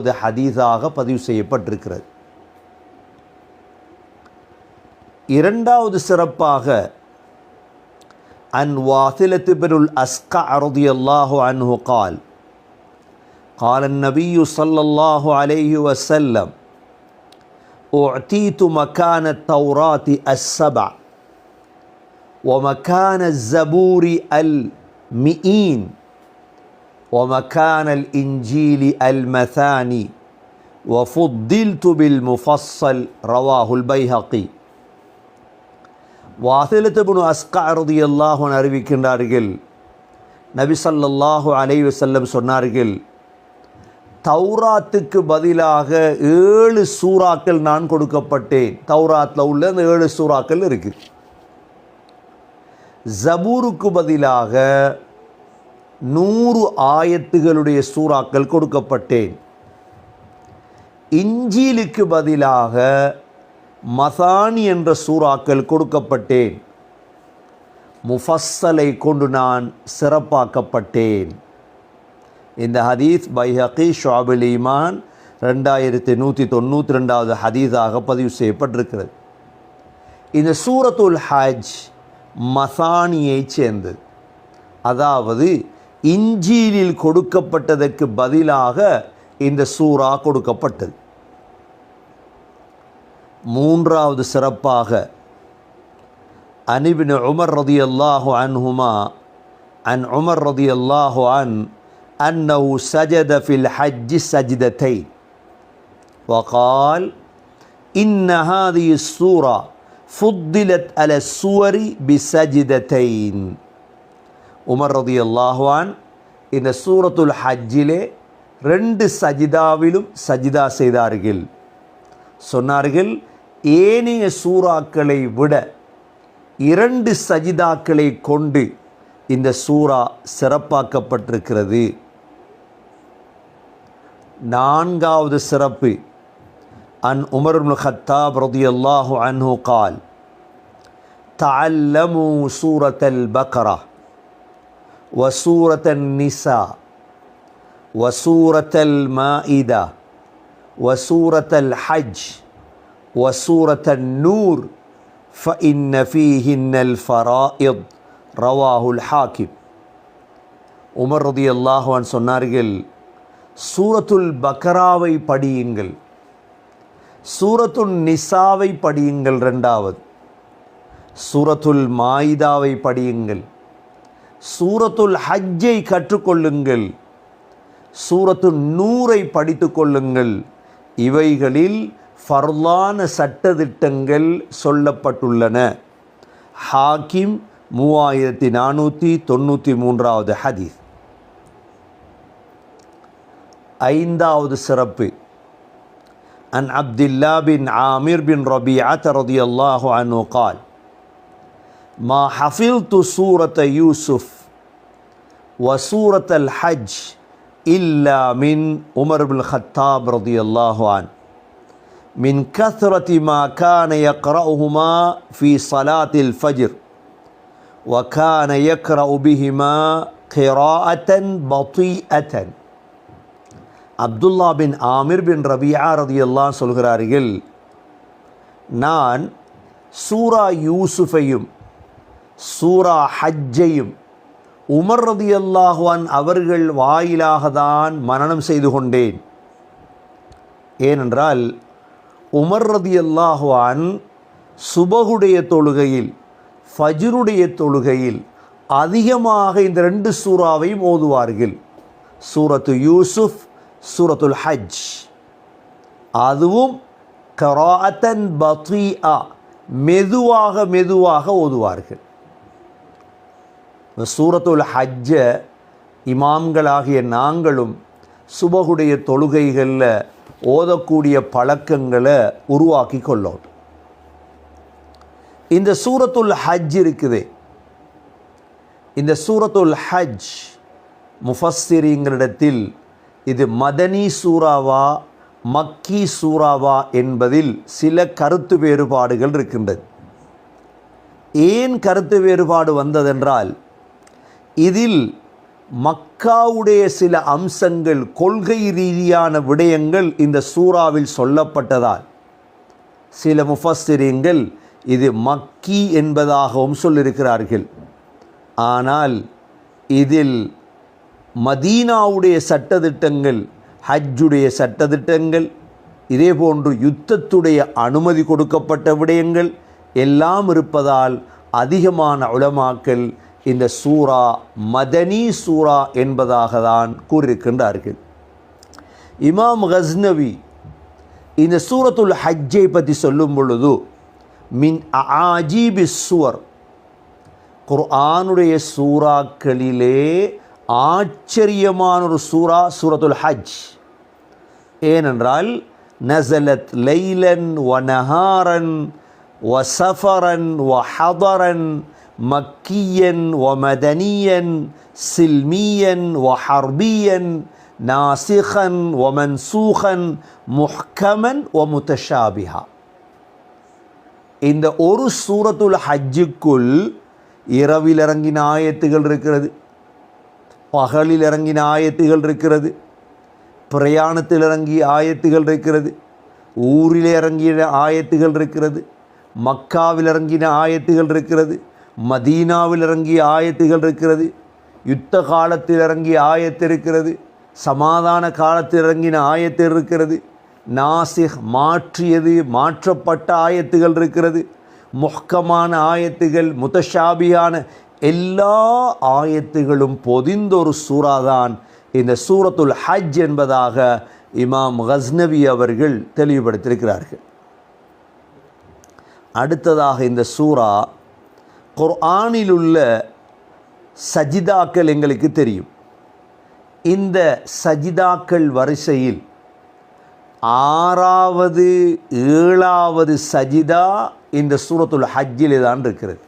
இது ஹதீஸாக பதிவு செய்யப்பட்டிருக்கிறது இரண்டாவது சிறப்பாக அன் வாசிலத்து பெருல் அஸ்கா ரதியல்லாஹு அன்ஹு கால் قال النبي صلى الله عليه وسلم أعطيت مكان التوراة السبع ومكان الزبور المئين ومكان الإنجيل المثاني وفضلت بالمفصل رواه البيهقي வாசிலத்துபுனு அஸ்கா ரதியல்லாஹுன் அறிவிக்கின்றார்கள் நபி ஸல்லல்லாஹு அலைஹி வஸல்லம் சொன்னார்கள் தௌராத்துக்கு பதிலாக ஏழு சூறாக்கள் நான் கொடுக்கப்பட்டேன் தௌராத்தில் உள்ள அந்த ஏழு சூறாக்கள் இருக்கு ஜபூருக்கு பதிலாக நூறு ஆயத்துகளுடைய சூறாக்கள் கொடுக்கப்பட்டேன். இஞ்சிலுக்கு பதிலாக மசானி என்ற சூறாக்கள் கொடுக்கப்பட்டேன். முஃபஸ்ஸலை கொண்டு நான் சிறப்பாக்கப்பட்டேன். இந்த ஹதீஸ் பைஹகி ஷாபுல் ஈமான் ரெண்டாயிரத்தி நூற்றி தொண்ணூற்றி ரெண்டாவது ஹதீஸாக பதிவு செய்யப்பட்டிருக்கிறது. இந்த சூரத்துல் ஹஜ் மசானியைச் சேர்ந்தது. அதாவது இஞ்சீலில் கொடுக்கப்பட்டதற்கு பதிலாக இந்த சூறா கொடுக்கப்பட்டது மூன்றாவது சிறப்பாக அனிபின் உமர் ரதி அல்லாஹு அன்ஹுமா அன் உமர் ரதி அல்லாஹு அன் أنه سجد في الحج سجدتين وقال إن هذه السورة فضلت على السور بسجدتين உமர் ரதி அல்லாஹ்வான் இந்த சூரத்துல் ஹஜ்ஜிலே ரெண்டு சஜிதாவிலும் சஜிதா செய்தார்கள். சொன்னார்கள் ஏனைய சூறாக்களை விட இரண்டு சஜிதாக்களை கொண்டு இந்த சூறா சிறப்பாக்கப்பட்டிருக்கிறது. நான்காவது சிறப்பு அன் உமர் ஹத்தாப் ரதி அல்லாஹு அன்ஹு கால் தல்லமு சூரத் அல் பக்ரா. وسورة النساء وسورة المائدة وسورة الحج وسورة النور فإن فيهن الفرائض ரவாஹுல் ஹாக்கிம் உமர் ரதி அல்லாஹான் சொன்னார்கள் சூரத்துல் பக்கராவை படியுங்கள் சூரத்துல் நிசாவை படியுங்கள் ரெண்டாவது சூரத்துல் மாயிதாவை படியுங்கள் சூரத்துல் ஹஜ்ஜை கற்றுக்கொள்ளுங்கள். சூரத்து நூரை படித்து கொள்ளுங்கள். இவைகளில் ஃபர்லான சட்டத்திட்டங்கள் சொல்லப்பட்டுள்ளன. ஹாக்கிம் மூவாயிரத்தி நானூற்றி தொண்ணூற்றி மூன்றாவது ஹதீஸ். ஐந்தாவது சிறப்பு. An Abdullah bin Amir bin Rabi ஆத்தரதி அல்லாஹு அனு கால். மா ஹஃபில் து சூரத் யூசுஃப் وسورة الحج إلا من عمر بن الخطاب رضي الله عنه من كثرة ما كان يقرأهما في صلاة الفجر وكان يقرأ بهما قراءة بطيئة அப்துல்லா பின் ஆமிர் பின் ரபியா ரதியெல்லாம் சொல்கிறார்கள் நான் சூரா யூசுஃபையும் சூரா ஹஜ்ஜையும் உமர் ரதி அல்லாஹுவான் அவர்கள் வாயிலாக தான் மனனம் செய்து கொண்டேன். ஏனென்றால் உமர் ரதி அல்லாஹுவான் சுபகுடைய தொழுகையில் ஃபஜ்ருடைய தொழுகையில் அதிகமாக இந்த ரெண்டு சூறாவையும் ஓதுவார்கள். சூரத்து யூசுஃப் சூரத்துல் ஹஜ். அதுவும் கராத்தன் பத்ரீஆ மெதுவாக மெதுவாக ஓதுவார்கள். சூரத்துல் ஹஜ்ஜை இமாம்களாகிய நாங்களும் சுபகுடைய தொழுகைகளில் ஓதக்கூடிய பழக்கங்களை உருவாக்கி கொள்ளோம். இந்த சூரத்துல் ஹஜ் இருக்குது. இந்த சூரத்துல் ஹஜ் முஃபஸ்திரிங்களிடத்தில் இது மதனி சூறாவா மக்கி சூறாவா என்பதில் சில கருத்து வேறுபாடுகள் இருக்கின்றது. ஏன் கருத்து வேறுபாடு வந்ததென்றால் இதில் மக்காவுடைய சில அம்சங்கள் கொள்கை ரீதியான விடயங்கள் இந்த சூறாவில் சொல்லப்பட்டதால். சில முஃபஸ்திரியங்கள் இது மக்கி என்பதாகவும் சொல்லியிருக்கிறார்கள். ஆனால் இதில் மதீனாவுடைய சட்டதிட்டங்கள் ஹஜ்ஜுடைய சட்டதிட்டங்கள் இதே போன்று யுத்தத்துடைய அனுமதி கொடுக்கப்பட்ட விடயங்கள் எல்லாம் இருப்பதால் அதிகமான உளமாக்கல் இந்த சூரா மதனி சூரா என்பதாக தான் கூறியிருக்கின்றார்கள். இமாம் கஸ்னவி இந்த சூரத்துல் ஹஜ்ஜை பற்றி சொல்லும் பொழுது மின் ஆஜீபி சுவர். குர்ஆனுடைய சூறாக்களிலே ஆச்சரியமான ஒரு சூரா சூரத்துல் ஹஜ். ஏனென்றால் நசலத் லைலன் வ நஹாரன் வ சஃபரன் வ ஹதரன் மக்கியன் ஒமதனியன் சில்மியன் ஒஹர்பியன் நாசிகன் வ மன்சூகன் முஹ்கமன் ஒமுதஷாபிஹா இந்த ஒரு சூரத்துல் ஹஜ்ஜுக்குள் இரவில் இறங்கின ஆயத்துகள் இருக்கிறது பகலில் இறங்கின ஆயத்துகள் இருக்கிறது பிரயாணத்தில் இறங்கிய ஆயத்துகள் இருக்கிறது ஊரில் இறங்கிய ஆயத்துகள் இருக்கிறது மக்காவில் இறங்கின ஆயத்துகள் இருக்கிறது மதீனாவில் இறங்கிய ஆயத்துகள் இருக்கிறது. யுத்த காலத்தில் இறங்கிய ஆயத்து இருக்கிறது. சமாதான காலத்தில் இறங்கின ஆயத்து இருக்கிறது. நாசிக் மாற்றியது மாற்றப்பட்ட ஆயத்துகள் இருக்கிறது. முஹ்கமான ஆயத்துகள் முத்தஷாபியான எல்லா ஆயத்துகளும் பொதிந்தொரு சூறாதான் இந்த சூரத்துல் ஹஜ் என்பதாக இமாம் ஹஸ்னவி அவர்கள் தெளிவுபடுத்தியிருக்கிறார்கள். அடுத்ததாக இந்த சூரா குர்ஆனிலுள்ள சஜிதாக்கள் எங்களுக்கு தெரியும். இந்த சஜிதாக்கள் வரிசையில் ஆறாவது ஏழாவது சஜிதா இந்த சூரத்துல் ஹஜ்ஜிலே தான் இருக்கிறது.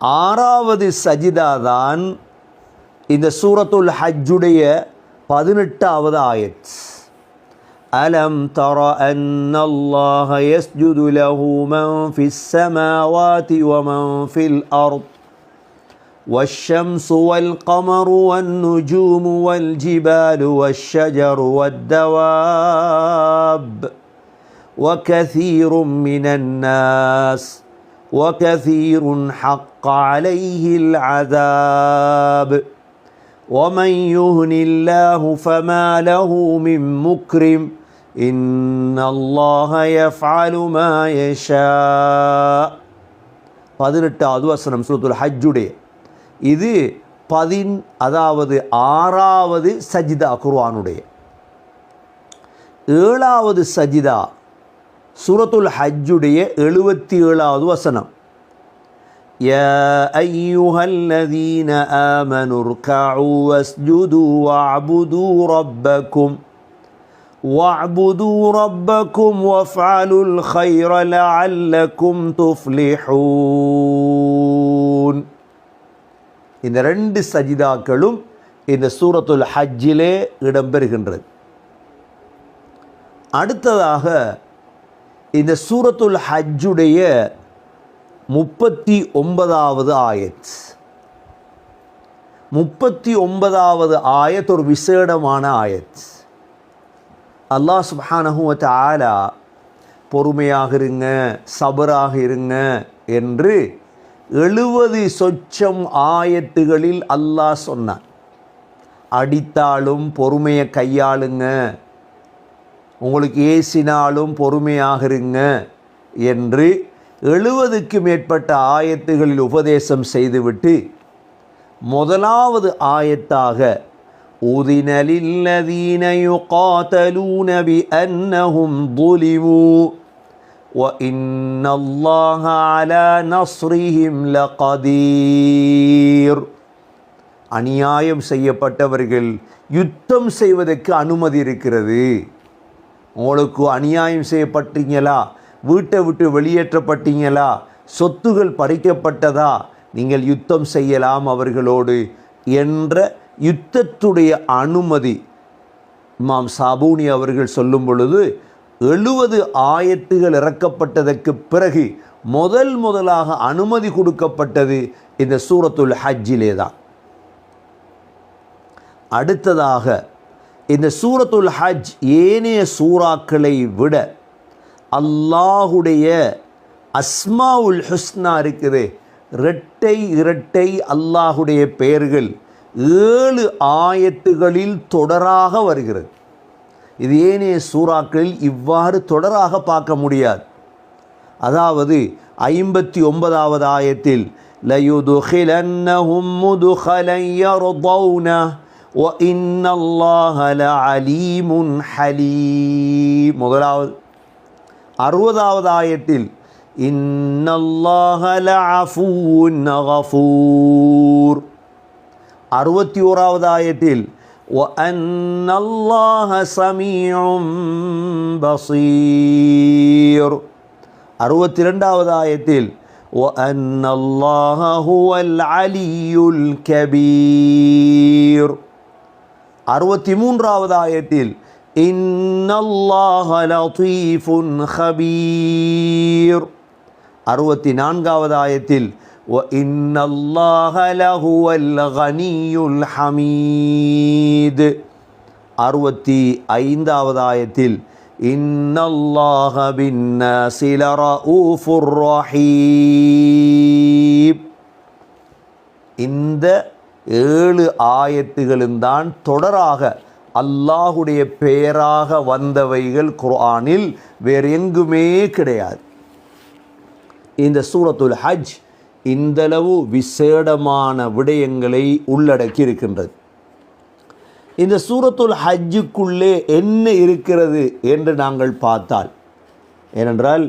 ஆறாவது சஜிதா தான் இந்த சூரத்துல் ஹஜ்ஜுடைய பதினெட்டாவது ஆயத். ألم تر أن الله يسجد له من في السماوات ومن في الأرض والشمس والقمر والنجوم والجبال والشجر والدواب وكثير من الناس وكثير حق عليه العذاب ومن يهن الله فما له من مكرم إن الله يفعل ما يشاء பதினெட்டாவது வசனம் சூரத்துல் ஹஜ்ஜுடைய இது பதின் அதாவது ஆறாவது சஜிதா குர்ஆனுடைய ஏழாவது சஜிதா சூரத்துல் ஹஜ்ஜுடைய எழுபத்தி ஏழாவது வசனம் يا أيها الذين آمنوا اركعوا واسجدوا واعبدوا ربكم واعبدوا ربكم وافعلوا الخير لعلكم تفلحون இந்த ரெண்டு சஜிதாக்களும் இந்த சூரத்துல் ஹஜ்ஜிலே இடம்பெறுகின்றது அடுத்ததாக இந்த சூரத்துல் ஹஜ்ஜுடைய முப்பத்தி ஒன்பதாவது ஆயத் முப்பத்தி ஒன்பதாவது ஆயத் ஒரு விசேடமான ஆயத் அல்லாஹ் சுப்ஹானஹு ஆலா பொறுமையாக இருங்க சபராக இருங்க என்று எழுபது சொச்சம் ஆயத்துகளில் அல்லாஹ் சொன்னான். அடித்தாலும் பொறுமையை கையாளுங்க. உங்களுக்கு ஏசினாலும் பொறுமையாக இருங்க என்று எழுபதுக்கு மேற்பட்ட ஆயத்துகளில் உபதேசம் செய்துவிட்டு முதலாவது ஆயத்தாக أذن للذين يقاتلون بأنهم ظلموا وإن الله على نصرهم لقدير அநியாயம் செய்யப்பட்டவர்கள் யுத்தம் செய்வதற்கு அனுமதி இருக்கிறது உங்களுக்கு அநியாயம் செய்யப்பட்டீங்களா வீட்டை விட்டு வெளியேற்றப்பட்டீங்களா சொத்துகள் பறிக்கப்பட்டதா நீங்கள் யுத்தம் செய்யலாம் அவர்களோடு என்ற யுத்தத்துடைய அனுமதி. இமாம் சாபூனி அவர்கள் சொல்லும் பொழுது எழுபது ஆயத்துகள் இறக்கப்பட்டதற்கு பிறகு முதல் முதலாக அனுமதி கொடுக்கப்பட்டது இந்த சூரத்துல் ஹஜ்ஜிலே தான் அடுத்ததாக இந்த சூரத்துல் ஹஜ் ஏனைய சூறாக்களை விட அல்லாஹுடைய அஸ்மா உல் ஹுஸ்னா இருக்குது. இரட்டை இரட்டை அல்லாஹுடைய பெயர்கள் ஏழு ஆயத்துகளில் தொடராக வருகிறது இது ஏனைய சூறாக்களில் இவ்வாறு தொடராக பார்க்க முடியாது அதாவது ஐம்பத்தி ஒன்பதாவது ஆயத்தில் لَيُدْخِلَنَّهُمْ مُدْخَلًا يَرْضَوْنَهُ وَإِنَّ اللَّهَ لَعَلِيمٌ حَلِيمٌ முதலாவது அறுபதாவது ஆயத்தில் இன்னல்லாஹ லஅஃபூன் கஃபூர் அறுபத்தி ஓராவது ஆயத்தில் وَأَنَّ اللَّهَ سَمِيعٌ بَصِيرٌ அறுபத்தி ரெண்டாவது ஆயத்தில் وَأَنَّ اللَّهَ هُوَ الْعَلِيُّ الْكَبِيرُ அறுபத்தி மூன்றாவது ஆயத்தில் இன்னல்லாஹ லதீஃபுன் ஹபீர் அறுபத்தி நான்காவது ஆயத்தில் وَإِنَّ اللَّهَ لَهُوَ الْغَنِيُّ الْحَمِيدُ அறுபத்தி ஐந்தாவது ஆயத்தில் இன்னல்லாஹ பின்னாஸி லரஊஃபுர் ரஹீம் இந்த ஏழு ஆயத்துகளும் தான் தொடராக அல்லாஹுடைய பெயராக வந்தவைகள் குர்ஆனில் வேறு எங்குமே கிடையாது இந்த சூரத்துல் ஹஜ் இந்தளவு விசேடமான விடயங்களை உள்ளடக்கி இருக்கின்றது இந்த சூரத்துல் ஹஜ்ஜுக்குள்ளே என்ன இருக்கிறது என்று நாங்கள் பார்த்தால் ஏனென்றால்